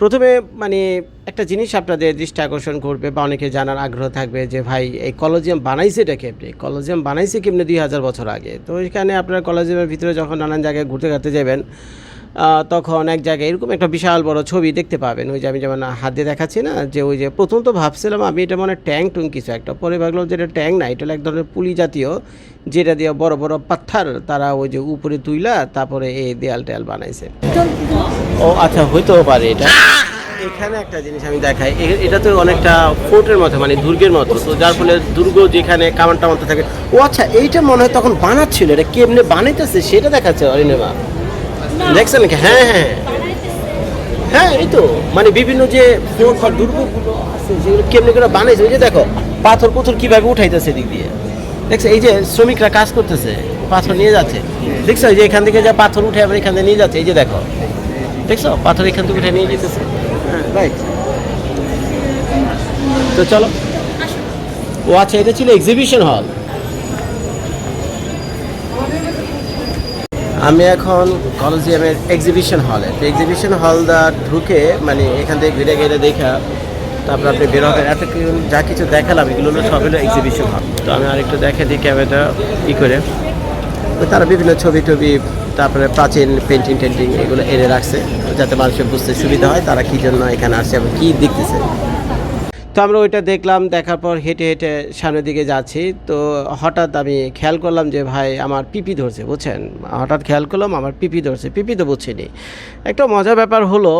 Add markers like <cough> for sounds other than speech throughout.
প্রথমে মানে একটা জিনিস আপনাদের দৃষ্টি আকর্ষণ করবে বা অনেকে জানার আগ্রহ থাকবে যে, ভাই, এই কলোজিয়াম বানাইছে এটা কেমনি? কলোজিয়াম বানাইছে কেমনি দুই হাজার বছর আগে? তো এখানে আপনার কলোজিয়ামের ভিতরে যখন নানান জায়গায় ঘুরতে ঘাটতে যাবেন তখন এক জায়গায় এরকম একটা বিশাল বড় ছবি দেখতে পাবেন। ওই যে আমি যেমন হাত দিয়ে দেখাচ্ছি না যে ওই যে প্রথম তো ভাবছিলাম আমি এটা মানে ট্যাং টুং কিছু একটা পরে ভাবলাম যে এটা ট্যাং না এটা হলো এক ধরনের পুলি জাতীয় যেটা দিয়ে বড় বড় পাথর তারা ওই যে উপরে তুইলা তারপরে এই দেয়াল টেয়াল বানাইছে। ও আচ্ছা হইতেও পারে এটা। এখানে একটা জিনিস আমি দেখাই এটা তো অনেকটা ফোর্টের মতো মানে দুর্গের মতো তো যার ফলে দুর্গ যেখানে কামান টামানতে থাকে। ও আচ্ছা এইটা মনে হয় তখন বানাচ্ছিল এটা কেমনে বানাইতেছে সেটা দেখাচ্ছে অরিনেমা। দেখছেন হ্যাঁ হ্যাঁ। হ্যাঁ এই তো। মানে বিভিন্ন যে দুর্গগুলো আছে, যেগুলো কেমনে করে বানাইছে, ওই যে দেখো, পাথর পুথর কীভাবে উঠাইতেছে দিক দিয়ে। দেখছ, এই যে শ্রমিকরা কাজ করতেছে, পাথর নিয়ে যাচ্ছে। দেখছ যে এখান থেকে যা পাথর উঠে আবার এখান থেকে নিয়ে যাচ্ছে, এই যে দেখো। দেখছ, পাথর এখান থেকে উঠে নিয়ে যেতেছে। হ্যাঁ রাইট তো চলো। ও আচ্ছা এটা ছিল এক্সিবিশন হল আমি এখন কলেজিয়ামের এক্সিবিশন হলে তো এক্সিবিশন হলদা ঢুকে মানে এখান থেকে ঘিরে ঘিরে দেখা, তারপর আপনি বের হবেন। এত যা কিছু দেখালাম, এগুলো হলো সব এক্সিবিশন হল তো আমি আরেকটু দেখে দিই ক্যামেরাটা ই করে। তারা বিভিন্ন ছবি টবি, তারপরে প্রাচীন পেন্টিং টেন্টিং এগুলো এনে রাখছে, যাতে মানুষের বুঝতে সুবিধা হয় তারা কী জন্য এখানে আসছে এবং কী দেখতেছে। তো আমরা ওইটা দেখলাম, দেখার পর হেঁটে হেঁটে সামনের দিকে যাচ্ছি। তো হঠাৎ আমি খেয়াল করলাম যে ভাই আমার পিপি ধরছে, বুঝছেন? হঠাৎ খেয়াল করলাম আমার পিপি ধরছে, পিপি তো বুঝছিনি একটা মজার ব্যাপার হলো,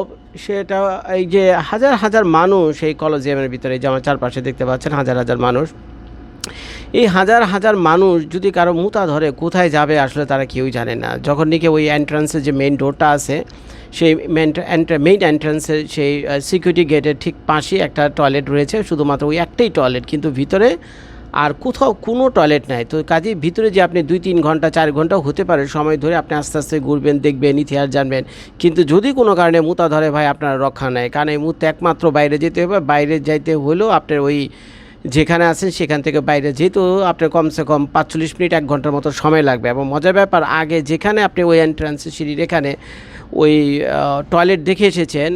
সেটা এই যে হাজার হাজার মানুষ এই কলেজিয়ামের ভিতরে যে আমার চারপাশে দেখতে পাচ্ছেন হাজার হাজার মানুষ এই হাজার হাজার মানুষ যদি কারও মুতা ধরে কোথায় যাবে আসলে তারা কেউই জানে না। যখন নাকি ওই এন্ট্রান্সের যে মেইন ডোরটা আছে, সেই মেইন এন্ট্রান্সের সেই সিকিউরিটি গেটের ঠিক পাশেই একটা টয়লেট রয়েছে, শুধুমাত্র ওই একটাই টয়লেট কিন্তু ভিতরে আর কোথাও কোনো টয়লেট নাই। তো কাজেই ভিতরে যে আপনি দুই তিন ঘণ্টা, চার ঘন্টাও হতে পারে সময় ধরে আপনি আস্তে আস্তে ঘুরবেন, দেখবেন, ইতিহাস জানবেন। কিন্তু যদি কোনো কারণে মুতা ধরে ভাই আপনার রক্ষা নেয় কারণ এই মুহূর্তে একমাত্র বাইরে যেতে হবে, বাইরে যাইতে হলেও আপনার ওই যেখানে আছেন সেখান থেকে বাইরে। যেহেতু আপনার কমসে কম পাঁচচল্লিশ মিনিট, এক ঘণ্টার মতো সময় লাগবে। এবং মজার ব্যাপার, আগে যেখানে আপনি ওই এন্ট্রান্সে সিঁড়ির এখানে ওই টয়লেট দেখে এসেছেন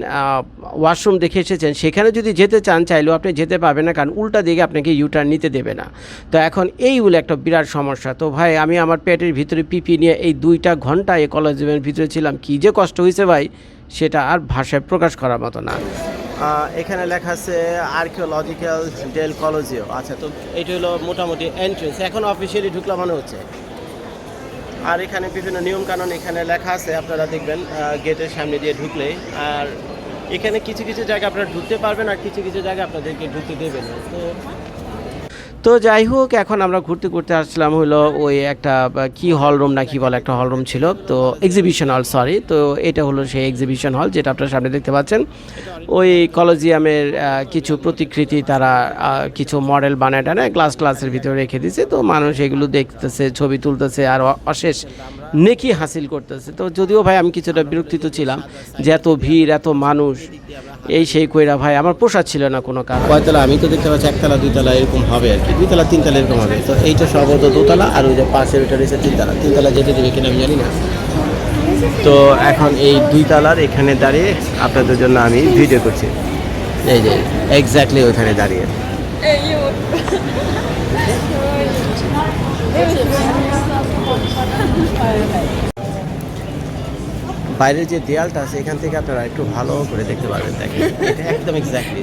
ওয়াশরুম দেখে এসেছেন, সেখানে যদি যেতে চান, চাইলেও আপনি যেতে পারবেন না, কারণ উল্টা দিকে আপনাকে ইউটার্ন নিতে দেবে না। তো এখন এই হলো একটা বিরাট সমস্যা। তো ভাই, আমি আমার পেটের ভিতরে পিপি নিয়ে এই দুইটা ঘণ্টা এই কলেজের ভিতরে ছিলাম। কী যে কষ্ট হয়েছে ভাই। সেটা আর ভাষায় প্রকাশ করার মতো না। এখানে লেখা আছে আর্কিওলজিক্যাল ডেল কলেজিও আচ্ছা তো এটা হলো মোটামুটি এন্ট্রেন্স এখন অফিসিয়ালি ঢুকলাম মনে হচ্ছে। আর এখানে বিভিন্ন নিয়মকানুন এখানে লেখা আছে, আপনারা দেখবেন গেটের সামনে দিয়ে ঢুকলে আর এখানে কিছু কিছু জায়গা আপনারা ঢুকতে পারবেন আর কিছু কিছু জায়গা আপনাদেরকে ঢুকতে দেবেন। তো তো যাই হোক, এখন আমরা ঘুরতে ঘুরতে আসলাম হলো ওই একটা কি হল রুম না কি বলে একটা হল রুম ছিল, তো এক্সিবিশন হল সরি তো এটা হলো সেই এক্সিবিশন হল যেটা আপনার সামনে দেখতে পাচ্ছেন। ওই কলোজিয়ামের কিছু প্রতিকৃতি তারা কিছু মডেল বানায় টানায় গ্লাস ক্লাসের ভিতরে রেখে দিয়েছে তো মানুষ এগুলো দেখতেছে, ছবি তুলতেছে, আর অশেষ নেকি হাসিল করতেছে। তো যদিও ভাই আমি কিছুটা বিরক্তিত ছিলাম যে এত ভিড়, এত মানুষ এই সেই কইরা ভাই আমার পোষাচ্ছিল ছিল না কোনো কাজ কয়তলা? আমি তো দেখতে পাচ্ছি একতলা দুইতলা এরকম হবে আর কি। দুইতলা তিনতলা এরকম হবে। তো এইটা সম্ভবত দোতলা আর ওই যে পাশের ওইটা রয়েছে তিনতলা। তিনতলা যেতে দেবে কিনা আমি জানি না। তো এখন এই দুই তালার এখানে দাঁড়িয়ে আপনাদের জন্য আমি ভিডিও করছি। এই যে এক্স্যাক্টলি ওইখানে দাঁড়িয়ে। <laughs> বাইরের যে দেয়ালটা আছে, এখান থেকে আপনারা একটু ভালো করে দেখতে পারবেন, দেখেন। একদম এক্স্যাক্টলি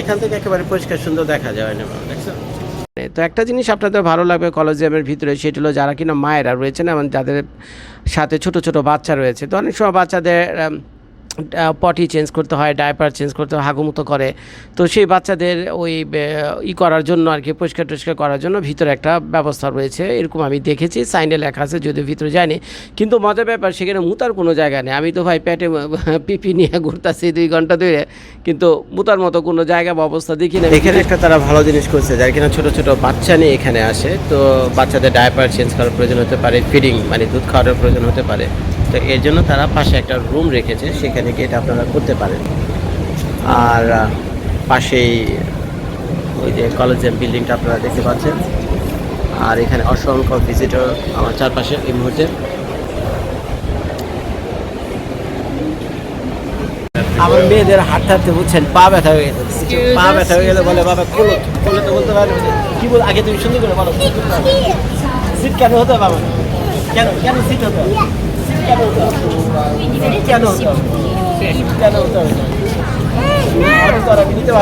এখান থেকে একেবারে পরিষ্কার, সুন্দর দেখা যায় না দেখছ? তো একটা জিনিস আপনাদের ভালো লাগবে কলেজিয়ামের ভিতরে, সেটি হলো যারা কিনা মায়েরা রয়েছেন এবং যাদের সাথে ছোট ছোট বাচ্চা রয়েছে, তো অনেক সময় বাচ্চাদের পটি চেঞ্জ করতে হয় ডাইপার চেঞ্জ করতে হয়, হাগুমুতো করে। তো সেই বাচ্চাদের ওই ই করার জন্য আর কি, পরিষ্কার টরিষ্কার করার জন্য ভিতরে একটা ব্যবস্থা রয়েছে। এরকম আমি দেখেছি সাইনে লেখা আছে, যদিও ভিতরে যায়নি। কিন্তু মজার ব্যাপার, সেখানে মুতার কোনো জায়গা নেই। আমি তো ভাই পেটে <laughs> পিপি নিয়ে ঘুরতেছি দুই ঘণ্টা ধরে, কিন্তু মুতার মতো কোনো জায়গা বা অবস্থা দেখি না এখানে একটা তারা ভালো জিনিস করছে, যার কিনা ছোটো ছোটো বাচ্চা নিয়ে এখানে আসে। তো বাচ্চাদের ডায়পার চেঞ্জ করার প্রয়োজন হতে পারে ফিডিং মানে দুধ খাওয়ানোর প্রয়োজন হতে পারে। তো এর জন্য তারা পাশে একটা রুম রেখেছে সেখানে গিয়ে এটা আপনারা করতে পারেন। আর পাশেই ওই যে কলেজের বিল্ডিংটা আপনারা দেখতে পাচ্ছেন। আর এখানে অসংখ্য ভিজিটর আমার চারপাশে এই মুহূর্তে। আমার মেয়েদের হাঁটতে হাঁটতে বুঝছেন পা ব্যথা হয়ে গেছে। পা ব্যথা হয়ে গেলে বলে বাবা কোলো কোলো তো বলতে পারবে কি বল আগে তুমি সুন্দর করে বলো। সিট কেন হতো বাবা? কেন কেন সিট হতো তো আর আমি নিতে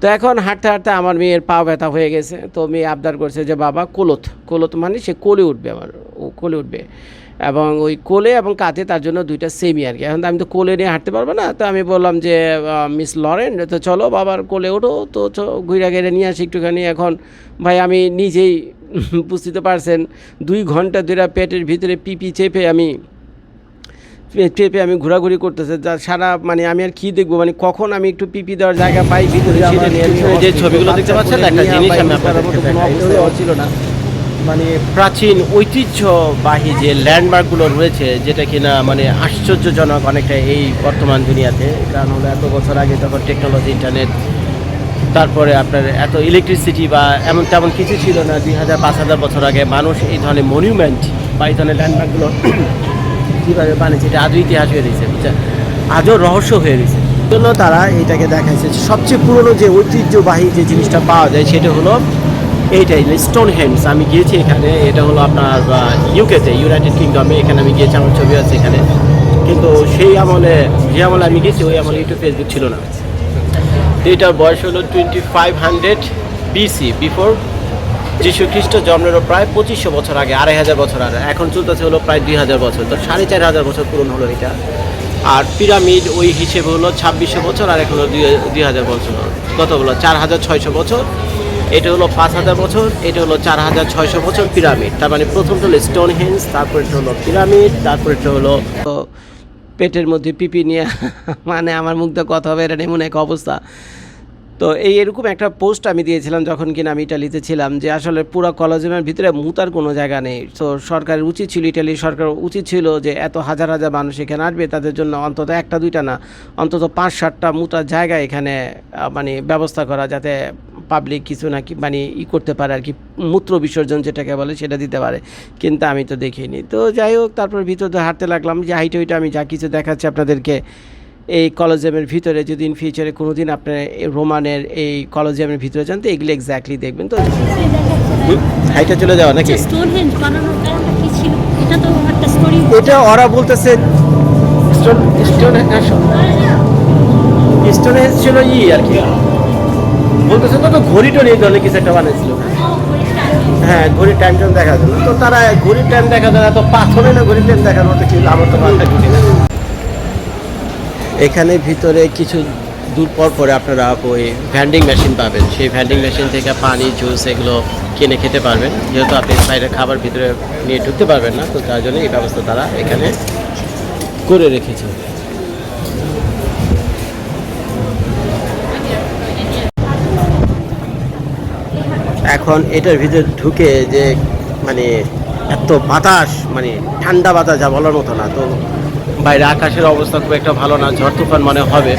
তো এখন হাঁটতে হাঁটতে আমার মেয়ের পা ব্যথা হয়ে গেছে। তো মেয়ে আবদার করছে যে, বাবা কোলত কোলত মানে সে কোলে উঠবে আমার, ও কোলে উঠবে। এবং ওই কোলে এবং কাঁধে তার জন্য দুইটা সেমি আর কি। এখন তো আমি তো কোলে নিয়ে হাঁটতে পারব না তো আমি বললাম যে মিস লরেন তো চলো বাবার কোলে ওঠো তো ঘুরে গেড়ে নিয়ে আসি একটুখানি। এখন ভাই আমি নিজেই <laughs> বুঝতে পারছেন দুই ঘণ্টা ধরে পেটের ভিতরে পিপি চেপে আমি চেপে আমি ঘোরাঘুরি করতেছে। যা সারা মানে আমি আর কি দেখব মানে কখন আমি একটু পিপি দেওয়ার জায়গা পাই ভিতরে যে ছবিগুলো দেখতে পাচ্ছেন একটা জিনিস আমি আপনাদেরকে দেখাই। ছিল না। মানে প্রাচীন ঐতিহ্যবাহী যে ল্যান্ডমার্কগুলো রয়েছে, যেটা কিনা মানে আশ্চর্যজনক অনেকটা এই বর্তমান দুনিয়াতে। কারণ হলো এত বছর আগে তখন টেকনোলজি ইন্টারনেট তারপরে আপনার এত ইলেকট্রিসিটি বা এমন তেমন কিছু ছিল না। দুই হাজার পাঁচ হাজার বছর আগে মানুষ এই ধরনের মনিউমেন্ট বা এই ধরনের ল্যান্ডমার্কগুলো <clears throat> কীভাবে বানিয়েছে, এটা আজও ইতিহাস হয়ে রয়েছে, বুঝছেন? আজও রহস্য হয়ে রয়েছে। জন্য তারা এটাকে দেখাইছে সবচেয়ে পুরনো যে ঐতিহ্যবাহী যে জিনিসটা পাওয়া যায়, সেটা হলো এইটাই স্টোন হ্যান্ডস আমি গিয়েছি এখানে, এটা হলো আপনার ইউকেতে ইউনাইটেড কিংডমে এখানে আমি গিয়েছি, আমার ছবি আছে এখানে। কিন্তু সেই আমলে, যে আমলে আমি গেছি ওই আমলে ইউটিউব ফেসবুক ছিল না। এটার বয়স হলো twenty five hundred BC before যিশু খ্রিস্ট জন্মেরও প্রায় পঁচিশশো বছর আগে, আড়াই হাজার বছর আগে। এখন চলতেছে হলো প্রায় দুই হাজার বছর, তো সাড়ে চার হাজার বছর পূরণ হলো এটা। আর পিরামিড ওই হিসেবে হলো ছাব্বিশশো বছর, আর এখন হলো দুই হাজার বছর। কত হলো? চার হাজার ছয়শো বছর। এটা হলো পাঁচ হাজার বছর, এটা হলো চার হাজার ছয়শো বছর পিরামিড। তার মানে প্রথমটা হলো স্টোন হেন্স তারপরেটা হলো পিরামিড তারপরেটা হলো পেটের মধ্যে পিপি নিয়ে মানে আমার মুখ দিয়ে কথা হবে, এটা এমন এক অবস্থা। তো এই এরকম একটা পোস্ট আমি দিয়েছিলাম যখন কিনা আমি ইটালিতে ছিলাম, যে আসলে পুরো কলেজিয়ামের ভিতরে মুতার কোনো জায়গা নেই। তো সরকারের উচিত ছিল, ইটালি সরকার উচিত ছিল যে এত হাজার হাজার মানুষ এখানে আসবে, তাদের জন্য অন্তত একটা দুইটা না, অন্তত পাঁচ সাতটা মুতার জায়গা এখানে মানে ব্যবস্থা করা যাতে পাবলিক কিছু নাকি মানে ই করতে পারে আর কি মূত্র বিসর্জন যেটাকে বলে সেটা দিতে পারে কিন্তু আমি তো দেখিনি। তো যাই হোক তারপর ভিতরে হাঁটতে লাগলাম যে হাইটে ওইটা আমি যা কিছু দেখাচ্ছি আপনাদেরকে এই কলেজিয়ামের ভিতরে যদি ইন ফিউচারে কোনো দিন আপনার রোমানের এই কলেজিয়ামের ভিতরে যান তো এগুলো এক্স্যাক্টলি দেখবেন। তো হাইটা চলে যাওয়া নাকি? স্টোন হেঞ্জ বানানোর কারণটা কি ছিল? এটা তো একটা স্টোরি এটা ওরা বলতেছে স্টোন স্টোন স্টোনে ছিল ই আর কি। বলতেছে তো তো ঘড়ি টড়ি এই ধরনের কিছু একটা বানিয়েছিল হ্যাঁ ঘড়ির টাইম টাইম দেখার জন্য তো তারা ঘড়ির টাইম দেখার জন্য এত পাথরে না ঘড়ির টাইম দেখার মতো কি আমার তো মাথায় ঢুকে না এখানে ভিতরে কিছু দূর পর পরে আপনারা ওই ভ্যান্ডিং মেশিন পাবেন। সেই ভ্যান্ডিং মেশিন থেকে পানি জুস এগুলো কিনে খেতে পারবেন। যেহেতু আপনি বাইরের খাবার ভিতরে নিয়ে ঢুকতে পারবেন না, তো তার জন্য এই ব্যবস্থা তারা এখানে করে রেখেছে। এখন এটার ভিতরে ঢুকে যে মানে এত বাতাস মানে ঠান্ডা বাতাস যা বলার মতো না। তো বাইরে আকাশের অবস্থা খুব একটা ভালো না, ঝড় তুফান মনে হবে।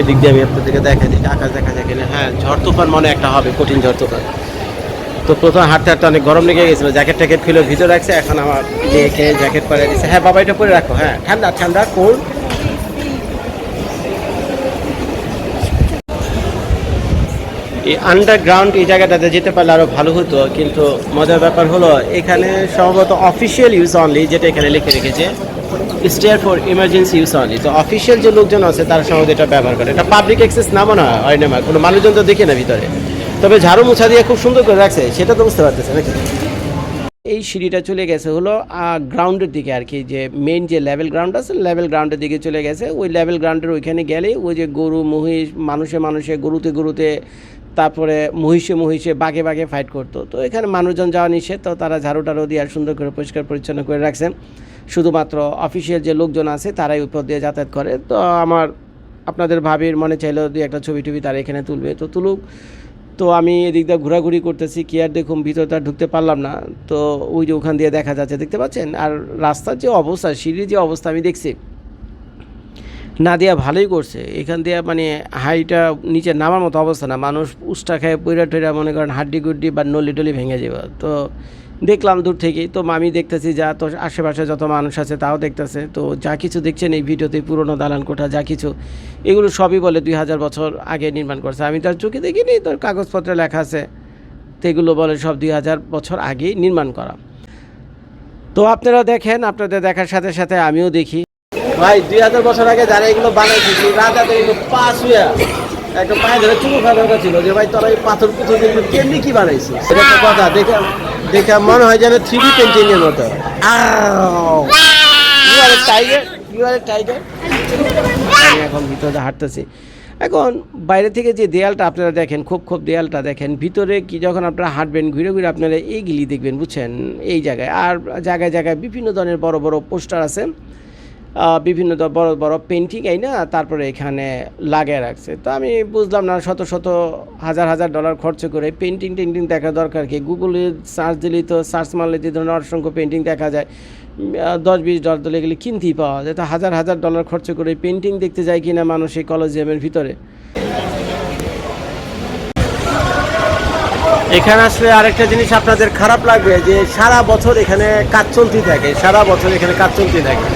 এদিক দিয়ে আমি আপনাদেরকে দেখা দিচ্ছি, আকাশ দেখা যায় কিনা। হ্যাঁ ঝড় তুফান মনে একটা হবে, কঠিন ঝড় তুফান। তো প্রথম হাঁটতে হাঁটতে অনেক গরম লেগে গেছিল, জ্যাকেট ট্যাকেট খুলে ভিতরে রাখছে, এখন আমার মেয়েকে জ্যাকেট পরে দিচ্ছে। হ্যাঁ বাবা, এটা পরে রাখো হ্যাঁ। ঠান্ডা ঠান্ডা কোল্ড এই আন্ডারগ্রাউন্ড এই জায়গাটাতে যেতে পারলে আরও ভালো হতো, কিন্তু মজার ব্যাপার হলো এখানে সম্ভবত অফিসিয়াল ইউজ অনলি যেটা এখানে লিখে রেখেছে stair for emergency use only তো অফিসিয়াল যে লোকজন আছে তারা সম্ভবত এটা ব্যবহার করে। এটা পাবলিক অ্যাক্সেস না মনে হয় না কোনো মানুষজন তো দেখে না ভিতরে। তবে ঝাড়ু মোছা দিয়ে খুব সুন্দর করে রাখছে, সেটা তো বুঝতে পারতেছে নাকি? এই সিঁড়িটা চলে গেছে হলো গ্রাউন্ডের দিকে আর কি, যে মেইন যে লেভেল গ্রাউন্ড আছে লেভেল গ্রাউন্ডের দিকে চলে গেছে। ওই লেভেল গ্রাউন্ডের ওইখানে গেলে ওই যে গরু, মহিষ, মানুষে মানুষে গরুতে গরুতে তারপরে মহিষে মহিষে বাঘে বাঘে ফাইট করতো। তো এখানে মানুষজন যাওয়া নিষেধ, তো তারা ঝাড়ু টাড়ু দিয়ে আর সুন্দর করে পরিষ্কার পরিচ্ছন্ন করে রাখছেন। শুধুমাত্র অফিসিয়াল যে লোকজন আছে, তারাই উপর দিয়ে যাতায়াত করে। তো আমার, আপনাদের ভাবির মনে চাইলেও দুই একটা ছবি টবি তারা এখানে তুলবে। তো তুলুক। তো আমি এদিক দিয়ে ঘোরাঘুরি করতেছি, কি আর দেখুন ভিতরটা ঢুকতে পারলাম না। তো ওই যে ওখান দিয়ে দেখা যাচ্ছে, দেখতে পাচ্ছেন? আর রাস্তার যে অবস্থা, সিঁড়ির যে অবস্থা আমি দেখছি না দেওয়া ভালোই করছে। এখান দিয়ে মানে হাইটা নিচে নামার মতো অবস্থা না। মানুষ উষ্টা খায় পইরা টইরা মনে করেন হাড্ডি গুড্ডি বা নলি টলি ভেঙে যাবে তো দেখলাম দূর থেকেই। তো আমি দেখতেছি যা তো আশেপাশে যত মানুষ আছে তাও দেখতেছে। তো যা কিছু দেখছেন এই ভিডিওতে পুরনো দালান কোঠা যা কিছু, এগুলো সবই বলে দুই হাজার বছর আগে নির্মাণ করছে। আমি তার চোখে দেখিনি, তোর কাগজপত্রে লেখা আছে। তো এগুলো বলে সব দুই হাজার বছর আগেই নির্মাণ করা। তো আপনারা দেখেন, আপনাদের দেখার সাথে সাথে আমিও দেখি। ভাই, দুই হাজার বছর আগে যারা এগুলো বানাইছে, সেই রাজাদের এগুলো পাস হইয়া একটা পায়ে ধরে চুমু খাওয়া দরকার ছিল যে, ভাই, তোরা এই পাথর পুথর এগুলো কেমনি কি বানাইছিস? এটা একটা কথা। দেখে দেখে মনে হয় যেন থ্রি ডি পেন্টিং এর মতো। টাইগার ইউ আর টাইগার আমি এখন ভিতরে হাঁটতেছি। এখন বাইরে থেকে যে দেয়ালটা আপনারা দেখেন, খুব খুব দেয়ালটা দেখেন, ভিতরে কি যখন আপনারা হাঁটবেন, ঘুরে ঘুরে আপনারা এই গিলি দেখবেন, বুঝছেন? এই জায়গায়। আর জায়গায় জায়গায় বিভিন্ন ধরনের বড় বড় পোস্টার আছে। বিভিন্ন বড় বড় পেন্টিং এই না, তারপরে এখানে লাগিয়ে রাখছে। তো আমি বুঝলাম না, শত শত হাজার হাজার ডলার খরচ করে পেন্টিং টেন্টিং দেখা দরকার কি? গুগলে সার্চ দিলেই তো সার্চ মারলে যে ধরনের অসংখ্য পেন্টিং দেখা যায়। দশ বিশ ডলার দিলে গেলে কিনতেই পাওয়া যায়। তো হাজার হাজার ডলার খরচ করে পেন্টিং দেখতে যায় কিনা মানুষ এই কলেজিয়ামের ভিতরে? এখানে আসলে আরেকটা জিনিস আপনাদের খারাপ লাগবে যে সারা বছর এখানে কাজ চলতেই থাকে, সারা বছর এখানে কাজ চলতেই থাকে।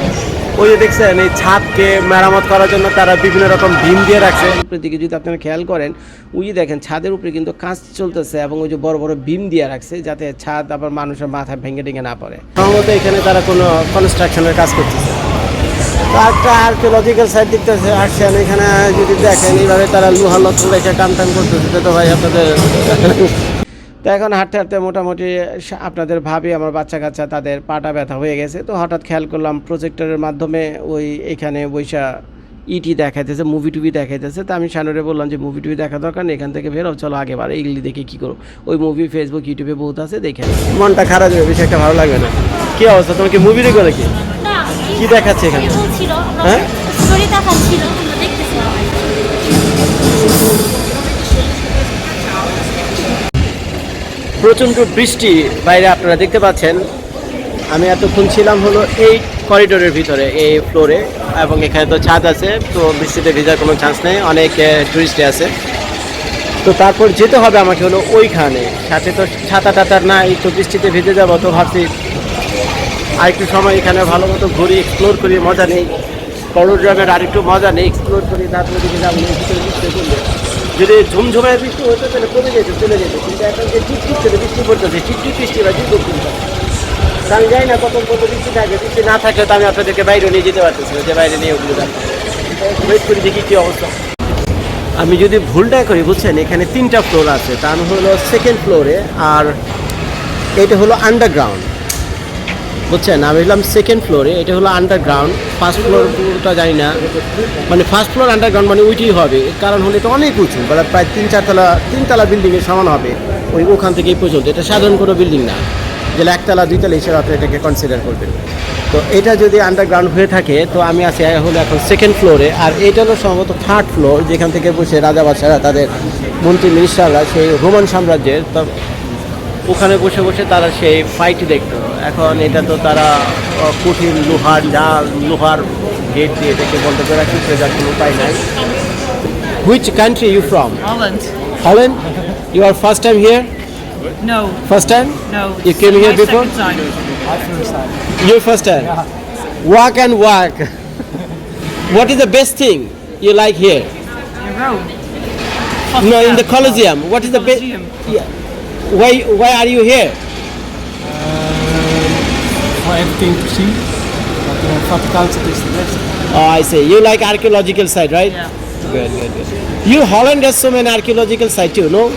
ওই যে দেখছেন এই ছাদকে মেরামত করার জন্য তারা বিভিন্ন রকম ভীম দিয়ে রাখছে। উপরের দিকে যদি আপনারা খেয়াল করেন ওই দেখেন ছাদের উপরে কিন্তু কাজ চলতেছে এবং ওই যে বড় বড় ভীম দিয়ে রাখছে যাতে ছাদ আবার মানুষের মাথা ভেঙে টেঙে না পড়ে। সম্ভবত এখানে তারা কোনো কনস্ট্রাকশনের কাজ করতেছে। একটা আর্কিওলজিক্যাল সাইট দেখতেছে আসছেন এখানে যদি দেখেন এইভাবে তারা লোহা লত্র রেখে টান টান করতেছে। তো ভাই আপনাদের তো এখন হাঁটতে হাঁটতে মোটামুটি সা- আপনাদের ভাবি আমার বাচ্চা কাচ্চা তাদের পাটা ব্যথা হয়ে গেছে। তো হঠাৎ খেয়াল করলাম প্রজেক্টরের মাধ্যমে ওই এখানে বৈশা ইটি দেখাইতেছে মুভি টুভি দেখাইতেছে। তো আমি সানুরে বললাম যে মুভি টুভি দেখা দরকার নেই এখান থেকে বেরো চলো আগে বার এইগুলি দেখে কী করো। ওই মুভি ফেসবুক ইউটিউবে বহুত আছে দেখে মনটা খারাপ যাবে বেশি একটা ভালো লাগবে না। কী অবস্থা? তোমাকে মুভি দেখো নাকি? কি দেখাচ্ছে এখানে? হ্যাঁ? প্রচণ্ড বৃষ্টি বাইরে আপনারা দেখতে পাচ্ছেন। আমি এতক্ষণ ছিলাম হলো এই করিডোরের ভিতরে, এই ফ্লোরে এবং এখানে তো ছাদ আছে, তো বৃষ্টিতে ভেজার কোনো চান্স নেই, অনেক টুরিস্টে আছে। তো তারপর যেতে হবে আমাকে হলো ওইখানে। সাথে তো ছাতা টাতার নাই, তো বৃষ্টিতে ভিজে যাব তো ভাবছি আর একটু সময় এখানে ভালো মতো ঘুরি এক্সপ্লোর করি, মজা নেই। করোড্রামের আর একটু মজা নেই এক্সপ্লোর করি, তারপরে দিকে যাব যদি ঝুমঝুমায় বৃষ্টি হতো তাহলে কমে যেত, চলে যেত। কিন্তু এখন যে টিপ টিপ বৃষ্টি পড়তেছে টিপ টিপ বৃষ্টি বা টিপ তা আমি জানি না কখন কত বৃষ্টি থাকে, বৃষ্টি না থাকলে তো আমি আপনাদেরকে বাইরে নিয়ে যেতে পারতেছি যে বাইরে নিয়ে ওগুলো ওয়েট করি, দেখি কী অবস্থা। আমি যদি ভুলটা করি, বুঝছেন? এখানে তিনটা ফ্লোর আছে। তার হলো সেকেন্ড ফ্লোরে আর এটা হলো আন্ডারগ্রাউন্ড বুঝছেন? আমি বললাম সেকেন্ড ফ্লোরে এটা হলো আন্ডারগ্রাউন্ড ফার্স্ট ফ্লোর জানি না। মানে ফার্স্ট ফ্লোর আন্ডারগ্রাউন্ড মানে ওইটাই হবে। কারণ হলে এটা অনেক উঁচু মানে প্রায় তিন চারতলা তিনতলা বিল্ডিংয়ের সমান হবে ওই ওখান থেকে এই পর্যন্ত। এটা সাধারণ কোনো বিল্ডিং না। যেটা একতলা দুইতলা হিসেবে আপনি এটাকে কনসিডার করবেন। তো এটা যদি আন্ডারগ্রাউন্ড হয়ে থাকে, তো আমি আছি হলো এখন সেকেন্ড ফ্লোরে আর এটা হলো সম্ভবত থার্ড ফ্লোর যেখান থেকে বসে রাজা বাদশারা, তাদের মন্ত্রী মিনিস্টাররা সেই রোমান সাম্রাজ্যের, তো ওখানে বসে বসে তারা সেই ফাইট দেখতো। এখন এটা তো তারা কঠিন লোহার জাল লোহার গেট দিয়ে এটাকে বন্ধ করে রাখছে যার কোনো উপায় নাই which country you from Holland. হলেন you are first time here No, first time no. You came here my before? second time. Your first time walk and walk what is the best thing you like here In Rome. No, in the Colosseum. What is the best? Yeah. Why? Why are you here? everything to see. But concert is the best. Oh, I see. You like archaeological site, right? Yeah. Good, good, good. You Holland has so many archaeological sites too, no?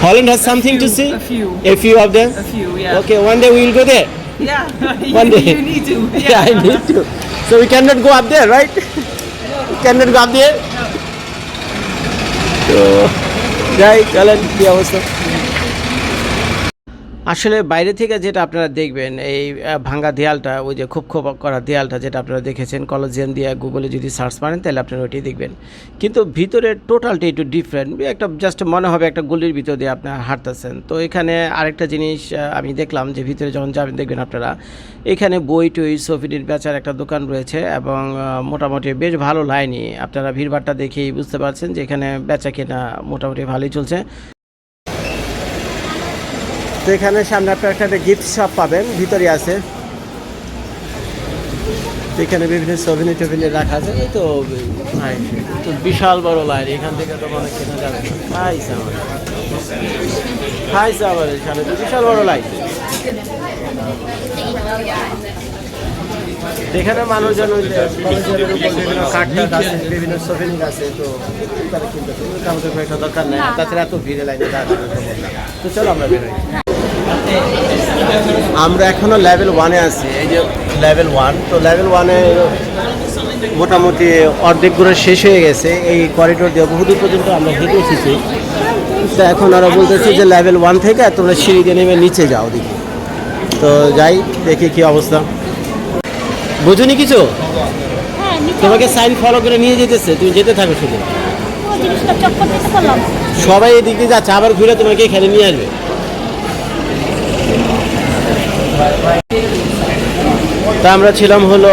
Holland has a something few, to see. A few. A few of them. A few, yeah. Okay, one day we will go there. Yeah. one day. You need to. Yeah. yeah. I need to. So we cannot go up there, right? No. cannot go up there. No. So, right, Alan, the awesome. আসলে বাইরে থেকে যেটা আপনারা দেখবেন, এই ভাঙ্গা দেয়ালটা, ওই যে খুব খুব করা দেয়ালটা যেটা আপনারা দেখেছেন কলেজিয়ান দিয়ে গুগলে যদি সার্চ মারেন, তাহলে আপনারা ওইটাই দেখবেন। কিন্তু ভিতরে টোটালটা একটু ডিফারেন্ট একটা জাস্ট মনে হবে একটা গলির ভিতর দিয়ে আপনারা হাঁটতেছেন। তো এখানে আরেকটা জিনিস আমি দেখলাম যে ভিতরে যখন যাবেন, দেখবেন আপনারা, এখানে বই টই সফিডির বেচার একটা দোকান রয়েছে এবং মোটামুটি বেশ ভালো লাইনই। আপনারা ভিড়ভাড়টা দেখেই বুঝতে পারছেন যে এখানে বেচা কেনা মোটামুটি ভালোই চলছে। তো এখানে সামনে আপনার একটা গিফট শপ পাবেন, ভিতরে আছে। এখানে বিভিন্ন সভিনি টভিনি রাখা আছে। এই তো বিশাল বড় লাইন, এখান থেকে তো মনে কেনা যাবে। হাই সামার হাই সামার এখানে তো বিশাল বড় লাইন। এখানে মানুষজন বিভিন্ন কার্ড আছে তো তারা কিনতেছে আমাদের একটা দরকার নেই। তাছাড়া এত ভিড়ে লাইনে তো চলো আমরা বেরোই আমরা এখনও লেভেল ওয়ানে আছি এই যে লেভেল ওয়ান তো লেভেল ওয়ানে মোটামুটি অর্ধেক করে শেষ হয়ে গেছে এই করিডোর দিয়ে বহুদূর পর্যন্ত আমরা হেঁটে এসেছি। তো এখন ওরা বলতেছে যে লেভেল ওয়ান থেকে তোমরা সিঁড়ি দিয়ে নেমে নিচে যাও দেখি তো যাই দেখি কি অবস্থা। বুঝুনি কিছু? হ্যাঁ তোমাকে সাইন ফলো করে নিয়ে যেতেছে তুমি যেতে থাকো শুধু। সবাই এদিক দিয়ে যাচ্ছে আবার ঘুরে তোমাকে এখানে নিয়ে আসবে। তা আমরা ছিলাম হলো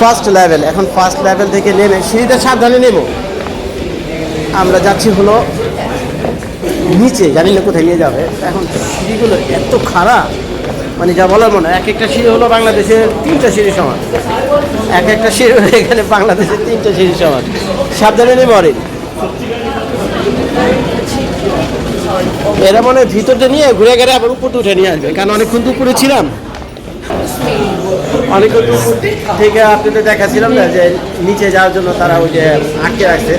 ফার্স্ট লেভেল এখন ফার্স্ট লেভেল থেকে নেমে সিঁড়িটা সাবধানে নেব। আমরা যাচ্ছি হলো নিচে, জানি না কোথায় নিয়ে যাবে। এখন সিঁড়িগুলো এত খারাপ মানে যা বলার মনে এক একটা সিঁড়ি হলো বাংলাদেশের তিনটা সিঁড়ি সমান। এক একটা সিঁড়ি এখানে বাংলাদেশের তিনটা সিঁড়ি সমান। সাবধানে নেবে অরেঞ্জ এরা মনে হয় ভিতরটা নিয়ে ঘুরে গেলে আবার উপরটা উঠে নিয়ে আসবে। কারণ অনেকক্ষণ তো উপরে ছিলাম। অনেকক্ষণ তো উপর থেকে আপনাদের দেখাছিলাম না যে নিচে যাওয়ার জন্য তারা ওই যে আটকে রাখছে।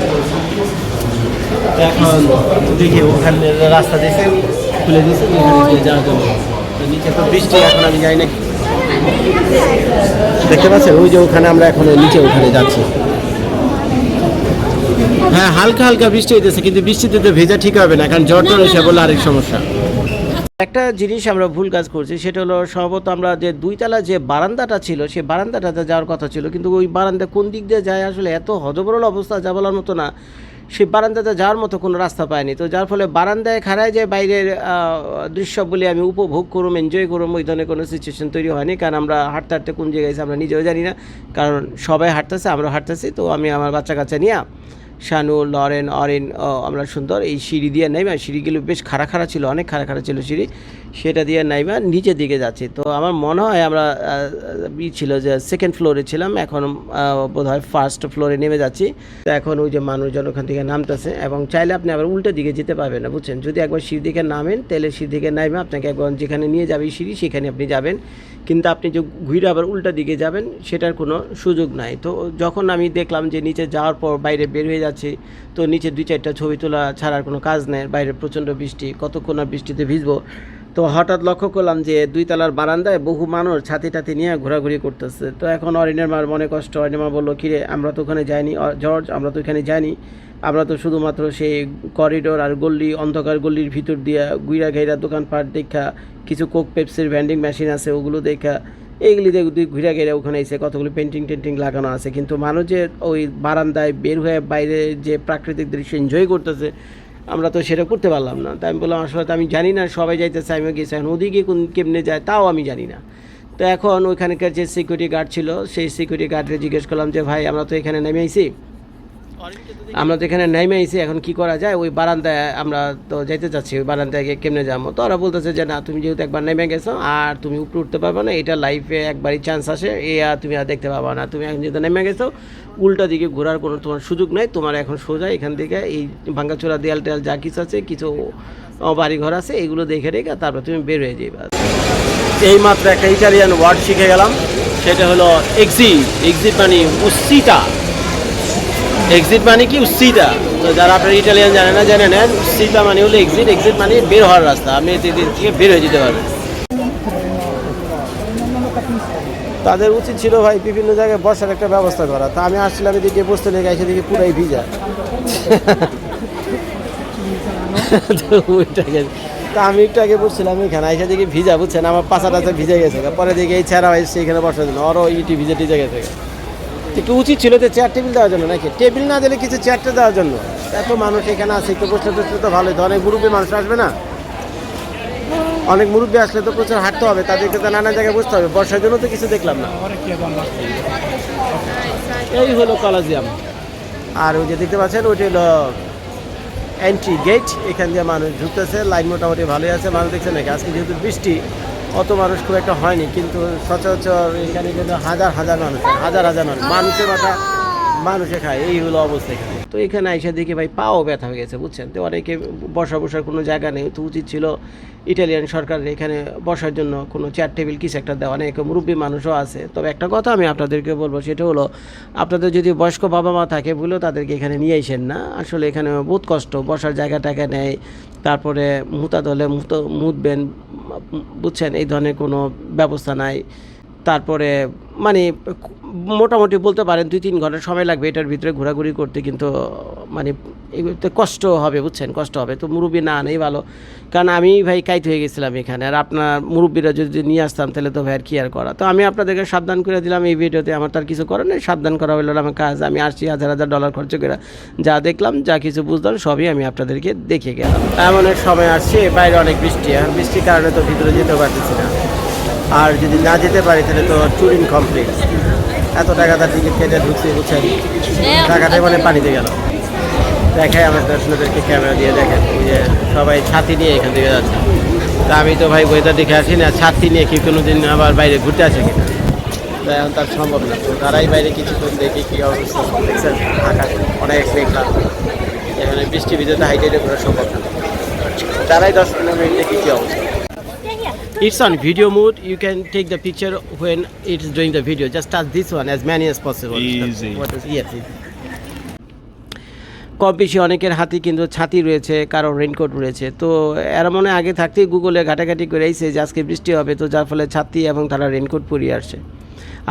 এখন দেখি ওখানে রাস্তা দিয়েছে খুলে দিয়েছে যাওয়ার জন্য। নিচে তো বৃষ্টি, এখন আমি যাই না। দেখতে পাচ্ছেন? ওই যে ওখানে আমরা এখন নিচে ওখানে যাচ্ছি। হ্যাঁ হালকা হালকা বৃষ্টি হইতেছে কিন্তু বৃষ্টিতে তো ভেজা ঠিক হবে না কারণ জ্বর টর এসে বলে আরেক সমস্যা। একটা জিনিস আমরা ভুল কাজ করছি সেটা হলো সম্ভবত আমরা যে দুইতলা যে বারান্দাটা ছিল সেই বারান্দাটাতে যাওয়ার কথা ছিল কিন্তু ওই বারান্দা কোন দিক দিয়ে যায় আসলে এত হজবরল অবস্থা যা বলার মতো না। সেই বারান্দাতে যাওয়ার মতো কোনো রাস্তা পায়নি তো যার ফলে বারান্দায় খাড়ায় যে বাইরের দৃশ্য বলে আমি উপভোগ করুম এনজয় করুম ওই ধরনের কোনো সিচুয়েশন তৈরি হয়নি কারণ আমরা হাঁটতে হাঁটতে কোন জায়গায় আমরা নিজেও জানি না কারণ সবাই হাঁটতেছে আমরা হাঁটতেছি তো আমি আমার বাচ্চা কাচ্চা নিয়ে শানু লরেন অরেন আমরা সুন্দর। এই সিঁড়ি দিয়ে নাইমা, সিঁড়িগুলো বেশ খাড়া খাড়া ছিল, অনেক খাড়া খাড়া ছিল সিঁড়ি। সেটা দিয়ে নাইমা নিচের দিকে যাচ্ছি। তো আমার মনে হয় আমরা ই ছিল যে সেকেন্ড ফ্লোরে ছিলাম, এখন বোধ হয় ফার্স্ট ফ্লোরে নেমে যাচ্ছি। তো এখন ওই যে মানুষজন ওখান থেকে নামতেছে এবং চাইলে আপনি আবার উল্টো দিকে যেতে পারবেন না, বুঝছেন? যদি একবার সিঁড়ি দিকে নামেন, তাহলে সিঁড়ি দিকে নামে আপনাকে একবার যেখানে নিয়ে যাবে সিঁড়ি, সেখানে আপনি যাবেন। কিন্তু আপনি যে ঘুরে আবার উল্টা দিকে যাবেন, সেটার কোনো সুযোগ নাই। তো যখন আমি দেখলাম যে নিচে যাওয়ার পর বাইরে বের হয়ে যাচ্ছি তো নিচে দুই চারটা ছবি তোলা ছাড়ার কোনো কাজ নেই। বাইরে প্রচণ্ড বৃষ্টি, কতক্ষণ আর বৃষ্টিতে ভিজবো? তো হঠাৎ লক্ষ্য করলাম যে দুই তলার বারান্দায় বহু মানুষ ছাতি টাতি নিয়ে ঘোরাঘুরি করতেছে। তো এখন অরিনের মার মনে কষ্ট, অরিনের মা বলল, কিরে, আমরা তো ওখানে যাইনি জর্জ, আমরা তো এখানে যাইনি। আমরা তো শুধুমাত্র সেই করিডোর আর গল্লি অন্ধকার গল্লির ভিতর দিয়া গুইরা ঘেরা দোকানপাট দেখা, কিছু কোক পেপসির ভ্যান্ডিং মেশিন আছে, ওগুলো দেখা। এইগুলি দুই ঘুরে গেলে ওখানে এসে কতগুলো পেন্টিং টেন্টিং লাগানো আছে, কিন্তু মানুষ যে ওই বারান্দায় বের হয়ে বাইরে যে প্রাকৃতিক দৃশ্য এনজয় করতেছে, আমরা তো সেটা করতে পারলাম না। তাই আমি বললাম, আসলে আমি জানি না, সবাই যাইতেছে, আমিও গেছি। এখন ওদিকে কোন কেমনে যায় তাও আমি জানি না। তো এখন ওইখানকার যে সিকিউরিটি গার্ড ছিল, সেই সিকিউরিটি গার্ডকে জিজ্ঞেস করলাম যে, ভাই, আমরা তো এখানে নেমে আইছি। আমরা তো এখানে নেমে আইছি, এখন কি করা যায়? ওই বারান্দায় আমরা তো যাইতে চাচ্ছি, ওই বারান্দায় গিয়ে কেমনে যাব? তো ওরা বলতেছে যে, না, তুমি যেহেতু একবার নেমে গেছো, আর তুমি উপরে উঠতে পারবে না, এটা লাইফে একবারই চান্স আসে, এ আর তুমি আর দেখতে পাবা না। তুমি এখন যেহেতু নেমে গেছো, উল্টা দিকে ঘোরার কোনো তোমার সুযোগ নেই, তোমার এখন সোজা এখান থেকে এই ভাঙ্গাচোরা দেয়াল টেয়াল যা কিছু আছে, কিছু বাড়িঘর আছে, এগুলো দেখে রেখে তারপর তুমি বের হয়ে যাবে এই মাত্র একটা ইটালিয়ান ওয়ার্ড শিখে গেলাম, সেটা হলো এক্সিট এক্সিট মানে উসিটা এক্সিট মানে কি উসিটা তো যারা আপনার ইটালিয়ান জানে না জানে নেন উসিটা মানে হলো এক্সিট এক্সিট মানে বের হওয়ার রাস্তা। আপনি এদিক থেকে বের হয়ে যেতে পারবেন। তাদের উচিত ছিল ভাই বিভিন্ন জায়গায় বসার একটা ব্যবস্থা করা। তা আমি আসছিলাম এদিকে বসতে লেগে এসে দেখি পুরাই ভিজা। <laughs> তো আমি একটু আগে বসছিলাম এখানে আইসা দেখি ভিজা বুঝছেন? আমার পাশা টাচা ভিজে গেছে। পরে দেখি এই ছেঁড়া এসছে এখানে বসা দিল আরও ইটি ভিজে টিজে গেছে। একটু উচিত ছিল যে চেয়ার টেবিল দেওয়ার জন্য নাকি? টেবিল না দিলে কিছু চেয়ারটা দেওয়ার জন্য? এত মানুষ এখানে আছে, একটু বসলে টসলে তো ভালোই। তো অনেক মুরব্বী মানুষ আসবে না? অনেক মুরব্বী আসলে তো প্রচুর হাঁটতে হবে, তাদেরকে তো নানা জায়গায় বসতে হবে। বর্ষার জন্য তো কিছু দেখলাম না। এই হলো কলাজিয়াম আর ওই যে দেখতে পাচ্ছেন, ওইটা হলো এন্ট্রি গেট এখান দিয়ে মানুষ ঢুকতেছে লাইন মোটামুটি ভালোই আছে। মানুষ দেখছে নাকি? আজকে যেহেতু বৃষ্টি অত মানুষ খুব একটা হয়নি, কিন্তু সচরাচর এখানে কিন্তু হাজার হাজার মানুষ, হাজার হাজার মানুষ। মানুষের মাথা মানুষে খায়, এই হলো অবস্থা এখানে। তো এখানে আইসা দেখি ভাই পাও ব্যথা হয়ে গেছে, বুঝছেন? তো অনেকে বসা বসার কোনো জায়গা নেই, তো উচিত ছিল ইটালিয়ান সরকারের এখানে বসার জন্য কোনো চেয়ার টেবিল কিছু একটা দেওয়া। অনেক মুরব্বী মানুষও আছে। তবে একটা কথা আমি আপনাদেরকে বলব, সেটা হলো আপনাদের যদি বয়স্ক বাবা মা থাকে বলেও তাদেরকে এখানে নিয়ে আসেন না। আসলে এখানে বহুত কষ্ট, বসার জায়গা টাকা নেয় তারপরে মুতা দলে মুত, মুতবেন, বুঝছেন? এই ধরনের কোনো ব্যবস্থা নাই। তারপরে মানে মোটামুটি বলতে পারেন দুই তিন ঘণ্টা সময় লাগবে এটার ভিতরে ঘোরাঘুরি করতে, কিন্তু মানে এগুলোতে কষ্ট হবে, বুঝছেন? কষ্ট হবে। তো মুরব্বী না, নেই ভালো। কারণ আমি ভাই কাইত হয়ে গেছিলাম এখানে। আর আপনার মুরব্বীরা যদি নিয়ে আসতাম, তাহলে তো ভাই আর কি আর করা? তো আমি আপনাদেরকে সাবধান করে দিলাম এই ভিডিওতে। আমার তার কিছু করার নেই। সাবধান করা হলো আমার কাজ। আমি আসছি হাজার হাজার ডলার খরচ করে। যা দেখলাম, যা কিছু বুঝলাম, সবই আমি আপনাদেরকে দেখে গেলাম। এমন সময় আসছে, বাইরে অনেক বৃষ্টি। আর বৃষ্টির কারণে তো ভিতরে যেতে পারতেছি না। আর যদি না যেতে পারি, তাহলে তো ট্যুরিং কমপ্লিট এত টাকা তার টিকিট কেটে ঢুকছে, বুঝছেন? টাকাটাই মানে পানিতে গেল। দেখাই আমার দর্শকদেরকে ক্যামেরা দিয়ে, দেখেন যে সবাই ছাতি নিয়ে এখান থেকে যাচ্ছে। তা আমি তো ভাই ওয়েদার দেখে আসি না, ছাতি নিয়ে কি কোনো দিন আবার বাইরে ঘুরতে আসে কিনা? এখন তার সম্ভব না। তো তারাই বাইরে কিছুক্ষণ দেখি কী অবস্থা, দেখছেন? আকাশ অনেক মেঘলা। এখানে বৃষ্টি ভিতরে হাইটে ঘোরা সম্ভব না। তারাই দশ পনেরো মিনিট দেখি কী অবস্থা। It's on video mode. You can take the picture when it's doing the video. Just touch this one as many as possible. Easy. What is, yes. কম বেশি অনেকের হাতে কিন্তু ছাতি রয়েছে কারও রেনকোট রয়েছে তো এরা মনে আগে থাকতেই গুগলে ঘাটাঘাটি করে আইছে যে আজকে বৃষ্টি হবে তো যার ফলে ছাতি এবং তারা রেনকোট পরিয়ে আসছে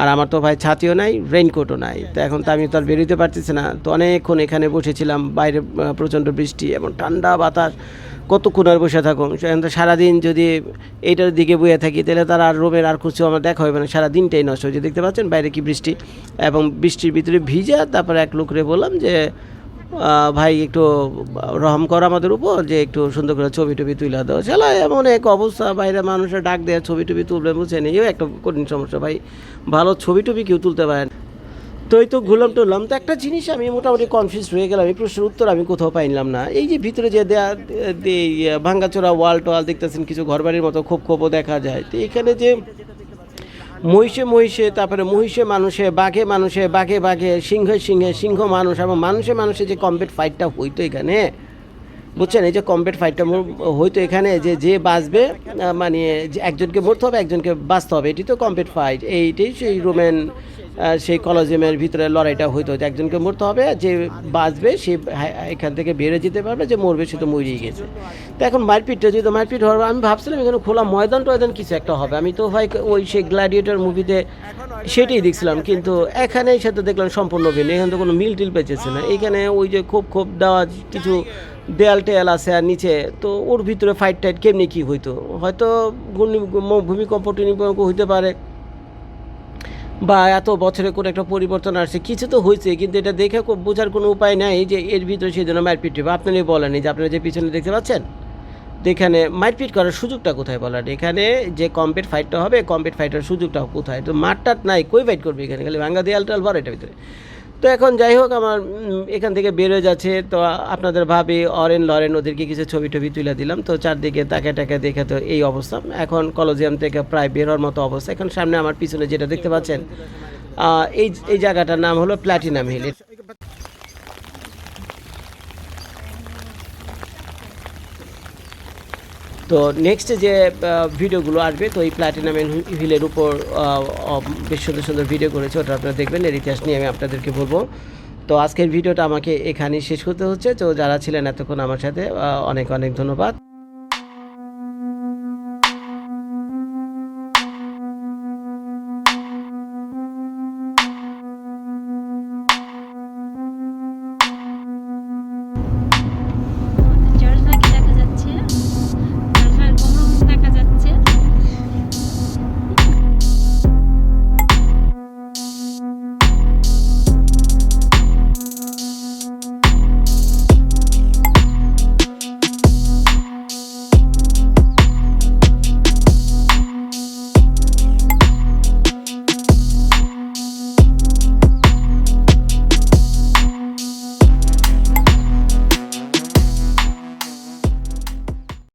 আর আমার তো ভাই ছাতিও নাই রেইনকোটও নাই। তো এখন তো আমি তো আর বেরোতে পারতেছি না। তো অনেকক্ষণ এখানে বসেছিলাম, বাইরে প্রচণ্ড বৃষ্টি এবং ঠান্ডা বাতাস। কতক্ষণ আর বসে থাকুন তো সারাদিন যদি এইটার দিকে বয়ে থাকি, তাহলে তার আর রোমের আর কিছু আমার দেখা হবে না। সারা দিনটাই নষ্ট হয়েছে দেখতে পাচ্ছেন বাইরে কি বৃষ্টি? এবং বৃষ্টির ভিতরে ভিজা, তারপরে এক লোকরে বললাম যে ভাই, একটু রহম করো আমাদের উপর, যে একটু সুন্দর করে ছবি টবি তুলে দাও। চলো এমন এক অবস্থা, বাইরে মানুষের ডাক দেয়, ছবি টবি তুলবে বুঝছেন এই একটা কঠিন সমস্যা, ভাই। ভালো ছবি টবি কেউ তুলতে পারেন তো এই তো ঘুরলাম, টুরলাম। তো একটা জিনিস আমি মোটামুটি কনফিউজ হয়ে গেলাম, এই প্রশ্নের উত্তর আমি কোথাও পাইলাম না। এই যে ভিতরে যে দেয়া ভাঙ্গাচোরা ওয়াল টোয়াল দেখতেছেন, কিছু ঘরবাড়ির মতো খোপ খোপও দেখা যায়। তো এখানে যে মহিষে মহিষে, তারপরে মহিষে মানুষে, বাঘে মানুষে, বাঘে বাঘে, সিংহে সিংহে, সিংহ মানুষ এবং মানুষে মানুষে যে কম্পিট ফাইটটা হইতো এখানে, বুঝছেন? এই যে কম্পিট ফাইটটা হইতো এখানে যে যে বাঁচবে মানে একজনকে মরতে হবে, একজনকে বাঁচতে হবে, এটি তো কম্পিট ফাইট এইটাই সেই রোমেন সেই কলজিয়ামের ভিতরে লড়াইটা হইতো যে একজনকে মরতে হবে, যে বাঁচবে সে হা- এখান থেকে বেড়ে যেতে পারবে, যে মরবে সে তো মরিয়ে গেছে। তো এখন মারপিটটা যদি মারপিট হবে আমি ভাবছিলাম এখানে খোলা ময়দান টয়দান কিছু একটা হবে। আমি তো ভাই ওই সেই গ্ল্যাডিয়েটর মুভিতে সেটাই দেখছিলাম, কিন্তু এখানে সাথে দেখলাম সম্পূর্ণ ভিন্ন। এখানে তো কোনো মিল টিল পেয়েছে না। এখানে ওই যে খুব খুব দেওয়া কিছু দেয়াল টেয়াল আছে আর নিচে, তো ওর ভিতরে ফাইট টাইট কেমনি কী হইতো? হয়তো ভূমিকম্প টুমিকম্প হইতে পারে। বা এত বছরে কোনো একটা পরিবর্তন আসছে, কিছু তো হয়েছে, কিন্তু এটা দেখে বোঝার কোনো উপায় নাই যে এর ভিতরে সেই জন্য মারপিট হবে। আপনারই বলেনি যে আপনারা যে পিছনে দেখতে পাচ্ছেন তো এখানে মারপিট করার সুযোগটা কোথায় বলার এখানে যে কম্পিট ফাইটটা হবে কম্পিট ফাইটার সুযোগটা কোথায়? তো মাঠটাট নাই, কই ফাইট করবে এখানে? খালি ভাঙ্গা দেয়াল টাল ভর এটার ভিতরে। তো এখন যাই হোক, আমার এখান থেকে বেরোয় যাচ্ছে। তো আপনাদের ভাবি অরেন লরেন ওদেরকে কিছু ছবি টবি তুলে দিলাম। তো চারদিকে তাকে টাকা দেখে তো এই অবস্থা। এখন কলোজিয়াম থেকে প্রায় বেরোর মতো অবস্থা। এখন সামনে আমার পিছনে যেটা দেখতে পাচ্ছেন এই এই জায়গাটার নাম হলো প্ল্যাটিনাম হিল। তো নেক্সট যে ভিডিওগুলো আসবে, তো এই প্ল্যাটিনাম হিলের উপর বেশ সুন্দর সুন্দর ভিডিও করেছে, ওটা আপনারা দেখবেন, এর ইতিহাস নিয়ে আমি আপনাদেরকে বলব। তো আজকের ভিডিওটা আমাকে এখানেই শেষ করতে হচ্ছে। তো যারা ছিলেন এতক্ষণ আমার সাথে অনেক অনেক ধন্যবাদ।